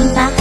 엄마